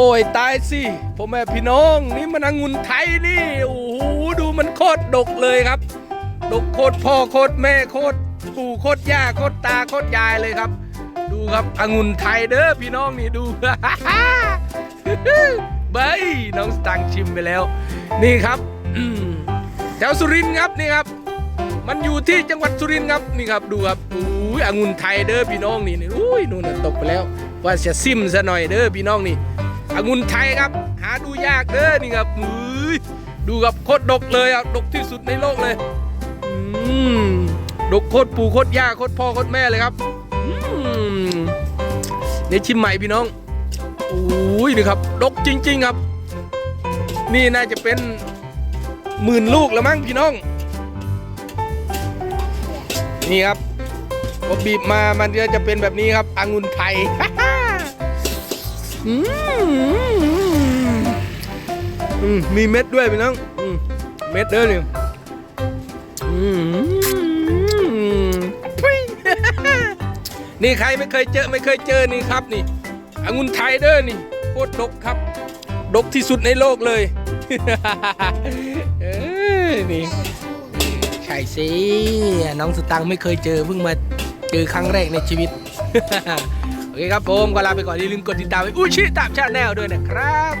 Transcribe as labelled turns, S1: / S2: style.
S1: อ้ยตายสิพ่อแม่พี่น้องนี่มันองุ่นไทยนี่โอ้โหดูมันโคตรดกเลยครับ ดกโคตรพ่อโคตรแม่โคตรปู่โคตรย่าโคตรตาโคตรยายเลยครับ ดูครับองุ่นไทยเด้อพี่น้องนี่ดูเบยน้องสตังชิมไปแล้ว นี่ครับแถวสุรินทร์ครับนี่ครับ มันอยู่ที่จังหวัดสุรินทร์ครับนี่ครับดูครับอุ้ยองุ่นไทยเด้อพี่น้องนี่นี่อุ้ยนู่นตกไปแล้ว ว่าจะซิมซะหน่อยเด้อพี่น้องนี่ องุ่นไทยครับ หาดูยากเด้อนี่ครับดูครับโคตรดกเลยอะดกที่สุดในโลกเลยอืมดกโคตรปู่โคตรย่าโคตรพ่อโคตรแม่เลยครับนี่ชิมใหม่พี่น้องอุ้ยนี่ครับ ดกจริง ๆครับ นี่น่าจะเป็นหมื่นลูกแล้วมั้งพี่น้อง นี่ครับพอบีบมามันก็จะเป็นแบบนี้ครับองุ่นไทย อืมอืมมีเม็ดด้วยพี่น้องอืมเม็ดเด้อนี่อืมนี่ใครไม่เคยเจอไม่เคยเจอนี่ครับนี่องุ่นไทยเด้อนี่โคตรดกครับ ดกที่สุดในโลกเลยเอ้ยนี่ใช่สิน้องสตังไม่เคยเจอเพิ่งมาเจอครั้งแรกในชีวิต เคครับผมก็ลาไปก่อนอย่าลืมกดติดตามไว้อุชิตามชาแนลด้วยนะครับ